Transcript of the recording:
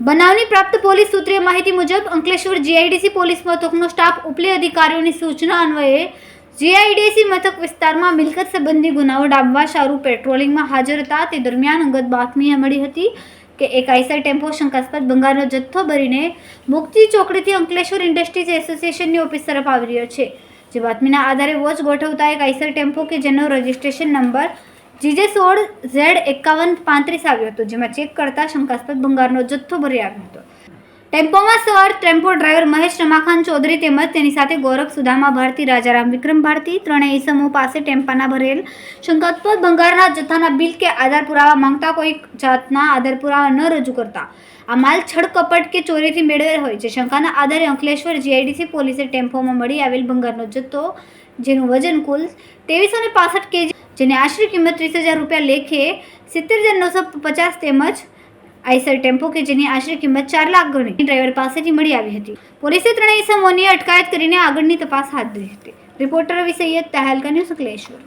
બનાવની પ્રાપ્ત પોલીસ સૂત્રીય માહિતી મુજબ અંકલેશ્વર જીઆઈડીસી પોલીસ મથકનો સ્ટાફ, ઉપલે અધિકારીઓની સૂચના અન્વયે જીઆઈડીસી મથક વિસ્તારમાં મિલકત સંબંધી ગુનાઓ ડામવા સારું પેટ્રોલિંગમાં હાજર હતા. તે દરમિયાન અંગત બાતમી મળી હતી કે એક આઈસર ટેમ્પો શંકાસ્પદ ભંગારનો જથ્થો ભરીને મુક્તિ ચોકડીથી અંકલેશ્વર ઇન્ડસ્ટ્રીઝ એસોસિએશનની ઓફિસ તરફ આવી રહ્યો છે. જે બાતમીના આધારે વોચ ગોઠવતા એક આઈસર ટેમ્પો કે જેનો રજિસ્ટ્રેશન નંબર જીજે સોળ ઝેડ એકાવન પાંત્રીસ આવ્યો હતો, જેમાં ચેક કરતા શંકાસ્પદ ભંગારનો જથ્થો ભરી આવ્યો હતો. ટેમ્પોમાં સવાર ટેમ્પો ડ્રાઈવર મહેશ રમાખાન ચૌધરી તેમજ તેની સાથે ગૌરવ સુદામા ભારતી, રાજારામ વિક્રમ ભારતી, ત્રણેય ઇસમો પાસે ટેમ્પાના ભરેલ શંકાસ્પદ ભંગારના જથ્થાના બિલ કે આધાર પુરાવા માંગતા કોઈ જાતના આધાર પુરાવા ન રજૂ કરતા. આ માલ છડકપટ કે ચોરીથી મેળવેલ હોય છે. શંકાના આધારે અંકલેશ્વર જીઆઈડીસી પોલીસે ટેમ્પોમાં મળી આવેલ ભંગારનો જથ્થો, જેનું વજન કુલ ત્રેવીસો ને પાસઠ કેજી જેની આશરે કિંમત ત્રીસ હજાર રૂપિયા લેખે સિત્તેર હજાર નવસો પચાસ તેમજ આઈસર ટેમ્પો કે જેની આશરે કિંમત ચાર લાખ ગણી ડ્રાઈવર પાસેથી મળી આવી હતી. પોલીસે ત્રણેય ઇસમોની અટકાયત કરીને આગળની તપાસ હાથ ધરી હતી. રિપોર્ટર વિશે તહેલકા ન્યૂઝ અંકલેશ્વર